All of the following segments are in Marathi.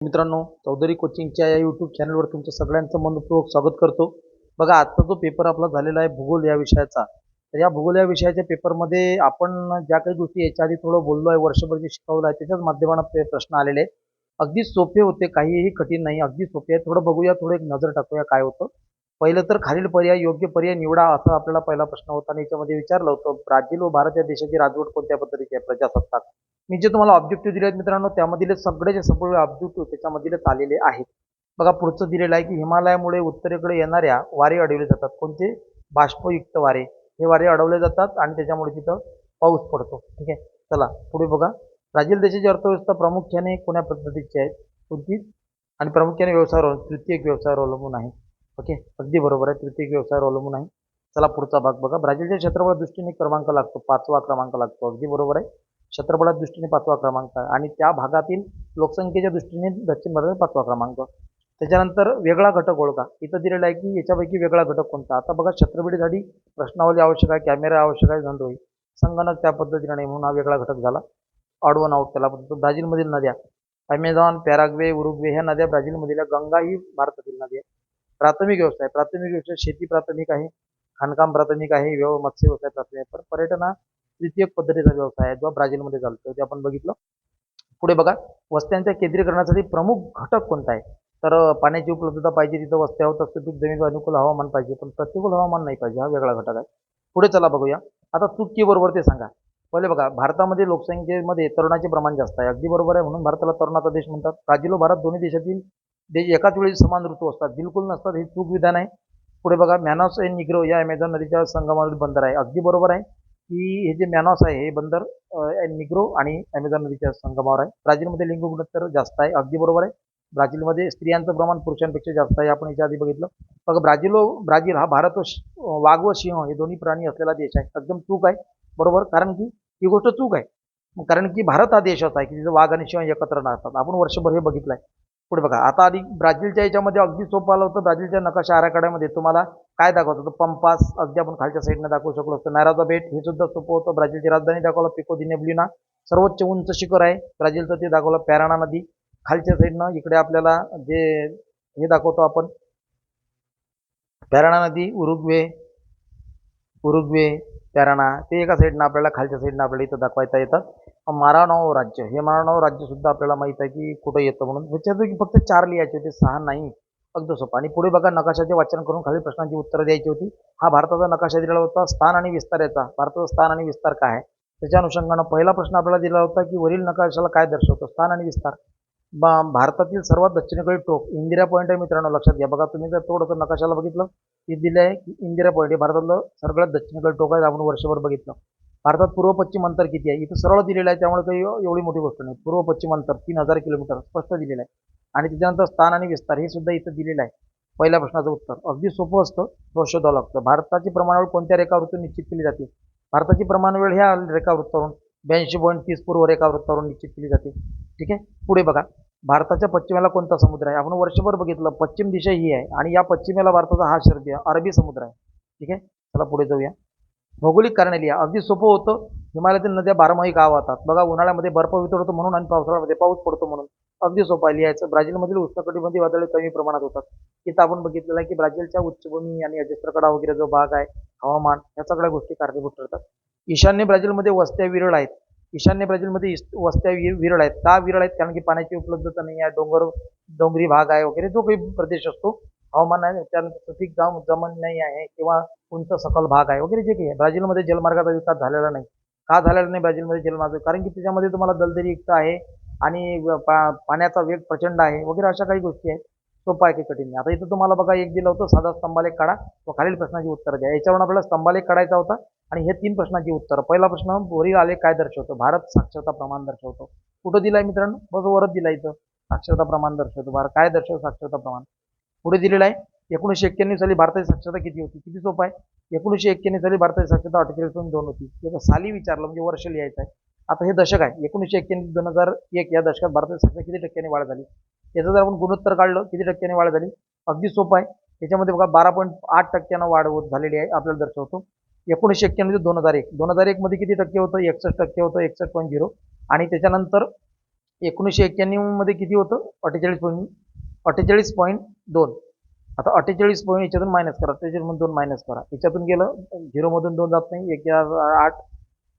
मित्रांनो चौधरी कोचिंगच्या या यूट्यूब चॅनलवर तुमचं सगळ्यांचं मनपूर्वक स्वागत करतो. बघा आजचा जो पेपर आपला झालेला आहे भूगोल या विषयाचा तर या भूगोल या विषयाच्या पेपरमध्ये आपण ज्या काही गोष्टी याच्या आधी थोडं बोललो आहे वर्षभर जे शिकवलं आहे त्याच्याच माध्यमानं प्रश्न आलेले आहेत. अगदी सोपे होते काहीही कठीण नाही अगदी सोपे आहे. थोडं बघूया थोडं एक नजर टाकूया काय होतं. पहिलं तर खालील पर्याय योग्य पर्याय निवडा असा आपल्याला पहिला प्रश्न होता. आणि याच्यामध्ये विचारलं होतं ब्राझील व भारत या देशाची राजवट कोणत्या पद्धतीची आहे? प्रजासत्ताक. मी जे तुम्हाला ऑब्जेक्टिव्ह दिले आहेत मित्रांनो त्यामधील सगळे जे सगळे ऑब्जेक्टिव्ह त्याच्यामधीलच आलेले आहेत. बघा पुढचं दिलेलं आहे की हिमालयामुळे उत्तरेकडे येणाऱ्या वारे अडवले जातात. कोणते? बाष्पयुक्त वारे. हे वारे अडवले जातात आणि त्याच्यामुळे तिथं पाऊस पडतो. ठीक आहे? चला पुढे बघा. ब्राझील देशाची अर्थव्यवस्था प्रामुख्याने कोण्या पद्धतीची आहे? कोणती? आणि प्रामुख्याने व्यवसायावर तृतीय तृतीयक व्यवसायावर अवलंबून आहे. ओके? अगदी बरोबर आहे तृतीयक व्यवसायावर अवलंबून आहे. चला पुढचा भाग बघा. ब्राझीलच्या क्षेत्रफळ दृष्टीने क्रमांक लागतो पाचवा क्रमांक लागतो. अगदी बरोबर आहे. क्षेत्रफळात दृष्टीने पाचवा क्रमांक आहे. आणि त्या भागातील लोकसंख्येच्या दृष्टीने दक्षिण भारतात पाचवा क्रमांक त्याच्यानंतर वेगळा घटक ओळखा. इथं दिलेला आहे की याच्यापैकी वेगळा घटक कोणता? आता बघा छत्रपतीसाठी प्रश्नावली आवश्यक आहे कॅमेरा आवश्यक आहे झंडोई संगणक त्या पद्धतीने नाही म्हणून हा वेगळा घटक झाला. ऑडवन आउट त्याला म्हणतो ब्राझीलमधील नद्या. अमेझॉन पॅराग्वे उरुग्वे ह्या नद्या ब्राझीलमधील गंगा ही भारतातील नदी आहे. प्राथमिक व्यवसाय. प्राथमिक व्यवसाय शेती प्राथमिक आहे. खाणकाम प्राथमिक आहे. व्यव मत्स्य व्यवसाय प्राथमिक आहे. पण पर्यटन हा तृतीय पद्धतीचा व्यवसाय आहे जो ब्राझीलमध्ये चालतो ते आपण बघितलं. पुढे बघा वस्त्यांच्या केंद्रीकरणासाठी प्रमुख घटक कोणता आहे? तर पाण्याची उपलब्धता पाहिजे तिथं वस्त्या होत असते पीक जमीन अनुकूल हवामान पाहिजे पण प्रतिकूल हवामान नाही पाहिजे हा वेगळा घटक आहे. पुढे चला बघूया. आता चूक बरोबर ते सांगा. पहिले बघा भारतामध्ये लोकसंख्येमध्ये तरुणाचे प्रमाण जास्त आहे. अगदी बरोबर आहे म्हणून भारताला तरुणाचा देश म्हणतात. ब्राझील व भारत दोन्ही देशातील देश एकाच वेळी समान ऋतू असतात. बिलकुल नसतात हे चूक विधान आहे. पुढे बघा मॅनॉस एन निग्रो या अमेझॉन नदीच्या संगमावरील बंदर आहे. अगदी बरोबर आहे. की हे जे मॅनॉस आहे हे बंदर निग्रो आणि अमेझॉन नदीच्या संगमावर आहे. ब्राझीलमध्ये लिंग गुणोत्तर जास्त आहे अगदी बरोबर आहे. ब्राझीलमध्ये स्त्रियांचं प्रमाण पुरुषांपेक्षा जास्त आहे आपण याच्या आधी बघितलं. मग ब्राझील व ब्राझील हा भारत व वाघ व सिंह हे दोन्ही प्राणी असलेला देश आहे. एकदम चूक आहे बरोबर? कारण की ही गोष्ट चूक आहे. कारण की भारत हा देश असा आहे की तिथं वाघ आणि सिंह एकत्र नसतात आपण वर्षभर हे बघितलं आहे पुढे बघा आता आधी ब्राझीलच्या याच्यामध्ये अगदी सोपं आलं होतं. ब्राझीलच्या नकाशा आराखड्यामध्ये तुम्हाला काय दाखवत होतं? पंपास अगदी आपण खालच्या साईडनं दाखवू शकलो असतो. नाराजा बेट हे सुद्धा सोपं होतं. ब्राझीलची राजधानी दाखवलं पिको दी नेब्लिना. सर्वोच्च उंच शिखर आहे. ब्राझीलचं ते दाखवलं पॅराणा नदी. खालच्या साईडनं इकडे आपल्याला जे हे दाखवतो आपण. पॅराणा नदी उरुग्वे. उरुग्वे पॅराणा ते एका साईडनं आपल्याला खालच्या साईडनं आपल्याला इथं दाखवायता येतात माराणाव राज्य हे माराणाव राज्य सुद्धा आपल्याला माहीत आहे की कुठं येतं म्हणून. ह्याच्यापैकी फक्त चार लिहायचे होते सहा नाही अगदी सोपं. आणि पुढे बघा नकाशाचे वाचन करून खालील प्रश्नांची उत्तरं द्यायची होती. हा भारताचा नकाशा दिलेला होता स्थान आणि विस्तार याचा. भारताचा स्थान आणि विस्तार काय आहे? त्याच्या अनुषंगानं पहिला प्रश्न आपल्याला दिला होता की वरील नकाशाला काय दर्शवतो? स्थान आणि विस्तार. बा- भारतातील सर्वात दक्षिणेकडील टोक इंदिरा पॉईंट आहे मित्रांनो लक्षात घ्या. बघा तुम्ही जर थोडंसं नकाशाला बघितलं ते दिलं आहे की इंदिरा पॉईंट हे भारतातलं सगळ्यात दक्षिणेकडील टोक आहे आपण वर्षभर बघितलं. भारतात पूर्व पश्चिम अंतर किती आहे? इथं सरळ दिलेलं आहे त्यामुळे काही एवढी मोठी गोष्ट नाही. पूर्व पश्चिम अंतर तीन हजार किलोमीटर स्पष्ट दिलेलं आहे. आणि त्याच्यानंतर स्थान आणि विस्तार हे सुद्धा इथं दिलेलं आहे. पहिल्या प्रश्नाचं उत्तर. अगदी सोपं असतं थोडं शोधावं लागतं. भारताची प्रमाणवेळ कोणत्या रेखावृत्तून निश्चित केली जाते? भारताची प्रमाणवेळ ह्या रेखावृत्तावरून ब्याऐंशी पॉईंट तीस पूर्व रेखावृत्तावरून निश्चित केली जाते. ठीक आहे? पुढे बघा. भारताच्या पश्चिमेला कोणता समुद्र आहे? आपण वर्षभर बघितलं पश्चिम दिशा ही आहे आणि या पश्चिमेला भारताचा हा शर्दी आहे अरबी समुद्र आहे. ठीक आहे? चला पुढे जाऊया. भौगोलिक कारणे लिहा. अगदी सोपं होतं. हिमालयातील नद्या बारमाही का होतात बघा उन्हाळ्यामध्ये बर्फ वितळतो म्हणून आणि पावसाळ्यामध्ये पाऊस पडतो म्हणून. अगदी सोपं आहे लिहायचं. ब्राझीलमधील उष्णकटिबंधीय वादळे कमी प्रमाणात होतात. इथं आपण बघितलेलं आहे की ब्राझीलच्या उच्चभूमी आणि अजस्त्रकडा वगैरे जो भाग आहे हवामान ह्या सगळ्या गोष्टी कारणीभूत ठरतात. ईशान्य ब्राझीलमध्ये वस्त्या विरळ आहेत. ईशान्य ब्राझीलमध्ये वस्त्या विरळ आहेत. का विरळ आहेत? कारण की पाण्याची उपलब्धता नाही आहे. डोंगर डोंगरी भाग आहे वगैरे जो काही प्रदेश असतो हवामान आहे त्यानंतर सुपीक जाम जमन नाही आहे किंवा उंच सखल भाग आहे वगैरे जे काही आहे. ब्राझीलमध्ये जलमार्गाचा विकास झालेला नाही. का झालेला नाही ब्राझीलमध्ये जलमार्ग? कारण की त्याच्यामध्ये तुम्हाला दलदलीयुक्त आहे आणि पा- पाण्याचा वेग प्रचंड आहे वगैरे अशा काही गोष्टी आहेत. सोपा आहे की कठीण नाही. आता इथं तुम्हाला बघा एक दिलं होतं साधा स्तंभालेख काढा. व खालील प्रश्नाची उत्तरं द्या. याच्यावरून आपल्याला स्तंभालेख काढायचा होता आणि हे तीन प्रश्नाची उत्तर. पहिला प्रश्न वरील आलेख काय दर्शवतो? भारत साक्षरता प्रमाण दर्शवतो. कुठं दिलाय मित्रांनो? बघ वरच दिला इथं. साक्षरता प्रमाण दर्शवतो. भारत काय दर्शवतो? साक्षरता प्रमाण. पुढे दिलेलं आहे. एकोणीसशे एक्क्याण्णव साली भारताची साक्षरता किती होती? किती सोपं आहे? एकोणीसशे एक्क्याण्णव साली भारताची साक्षरता अठ्ठेचाळीस पॉईंट दोन होती. किंवा साली विचारलं म्हणजे वर्ष लिहायचं आहे. आता हे दशक आहे. एकोणीसशे एक्क्याण्णव दोन हजार एक या दशकात भारताची साक्षरता किती टक्क्यांनी वाढ झाली? याचं जर आपण गुणोत्तर काढलं किती टक्क्यांनी वाढ झाली? अगदी सोपं आहे. त्याच्यामध्ये बघा बारा पॉईंट आठ टक्क्यानं वाढ होत झालेली आहे आपल्याला दर्शवतो. एकोणीसशे एक्क्याण्णव ते दोन हजार एक. दोन हजार एकमध्ये किती टक्के होतं? एकसष्ट टक्के होतं एकसष्ट पॉईंट झिरो. आणि त्याच्यानंतर एकोणीसशे एक्क्याण्णवमध्ये किती होतं? अठ्ठेचाळीस पॉईंट अठ्ठेचाळीस पॉईंट दोन. आता अठ्ठेचाळीस पॉईंट याच्यातून मायनस करा. त्याच्यातून दोन मायनस करा. याच्यातून गेलं झिरोमधून दोन जात नाही. एक आठ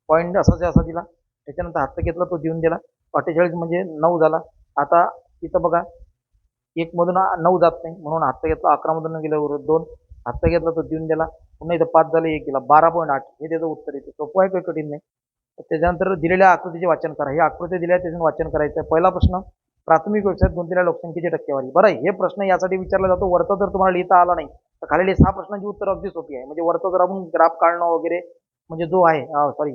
पॉईंट असाच असा दिला. त्याच्यानंतर हात घेतला तो देऊन दिला. अठ्ठेचाळीस म्हणजे नऊ झाला. आता इथं बघा एकमधून नऊ जात नाही. म्हणून हात घेतला अकरामधून गेलं दोन. हात घेतला तो देऊन दिला. पुन्हा इथं पाच झालं एक गेला. बारा पॉईंट आठ. हे त्याचं उत्तर येते. सोपं आहे काही कठीण नाही. त्याच्यानंतर दिलेल्या आकृतीचे वाचन करा. हे आकृती दिल्या त्याच्यानं वाचन करायचं आहे. पहिला प्रश्न प्राथमिक व्यवसायात गुंतलेल्या लोकसंख्येची टक्केवारी. बरं हे प्रश्न यासाठी विचारला जातो वरचा जर तुम्हाला लिहिता आला नाही. तर खाली सहा प्रश्नांची उत्तर अगदी सोपी आहे. म्हणजे वरचा जर आपण ग्राफ काढणं वगैरे म्हणजे जो आहे सॉरी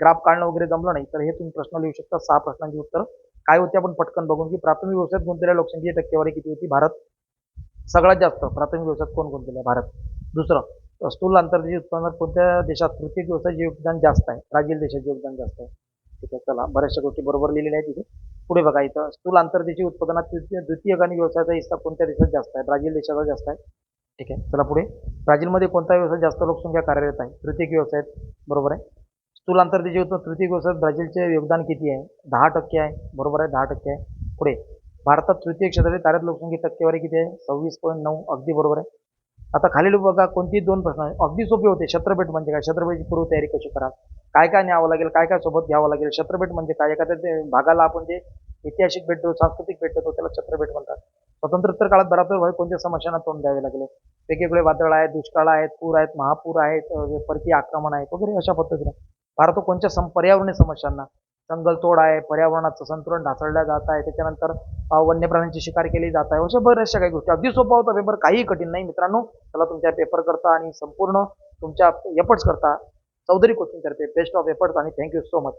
ग्राफ काढणं वगैरे जमलं नाही तर हे तुम्ही प्रश्न लिहू शकता. सहा प्रश्नांची उत्तर. काय होते आपण पटकन बघून की प्राथमिक व्यवसायात गुंतलेल्या लोकसंख्येची टक्केवारी किती होती? भारत सगळ्यात जास्त. प्राथमिक व्यवसायात कोण गुंतलेला आहे भारत. दुसरं स्थूल आंतरदेशीय उत्पन्नात कोणत्या देशात तृतीय व्यवसायाचे योगदान जास्त आहे? ब्राझील देशाचे योगदान जास्त आहे. ठीक आहे चला बऱ्याचशा गोष्टी बरोबर लिहिलेल्या आहेत तिथे पुढे बघा इथं स्थूल आंतरदेशीय उत्पादनात तृतीय द्वितीय आणि व्यवसायाचा हिस्सा कोणत्या देशात जास्त आहे? ब्राझील देशाचा जास्त आहे. ठीक आहे चला पुढे. ब्राझीलमध्ये कोणता व्यवसाय जास्त लोकसंख्या कार्यरत आहे? तृतीय व्यवसायात बरोबर आहे. स्थूल आंतरदेशीय उत्पन्न तृतीय व्यवसायात ब्राझीलचे योगदान किती आहे? दहा टक्के आहे. बरोबर आहे दहा टक्के आहे. पुढे भारतात तृतीय क्षेत्रातील कार्यरत लोकसंख्या टक्केवारी किती आहे? सव्वीस पॉईंट नऊ अगदी बरोबर आहे. आता खालील बघा कोणती दोन प्रश्न आहे अगदी सोपे होते. छत्रपेट म्हणजे काय? छत्रपेटची पूर्व तयारी कशी करा काय काय न्यावं लागेल काय काय सोबत घ्यावं लागेल? छत्रपेट म्हणजे काय? एखाद्या भागाला आपण जे ऐतिहासिक भेट देऊ सांस्कृतिक भेट देतो त्याला छत्रपेट म्हणतात. स्वतंत्रोत्तर काळात बराबर कोणत्या समस्यांना तोंड द्यावे लागले? वेगवेगळे वादळ आहेत दुष्काळ आहेत पूर आहेत महापूर आहेत परकीय आक्रमण आहेत वगैरे अशा पद्धतीने. भारत कोणत्या पर्यावरणीय समस्यांना? जंगलतोड आहे पर्यावरणाचं संतुलन ढासळलं जात आहे त्याच्यानंतर वन्य प्राण्यांची शिकार केली जात आहे अशा बऱ्याचशा काही गोष्टी. अगदी सोपा होता पेपर काही कठीण नाही मित्रांनो. त्याला तुमच्या पेपर करता आणि संपूर्ण तुमच्या एफर्ट्स करता. चौधरी कोचिंग करते बेस्ट ऑफ एफर्ट्स आणि थँक्यू सो मच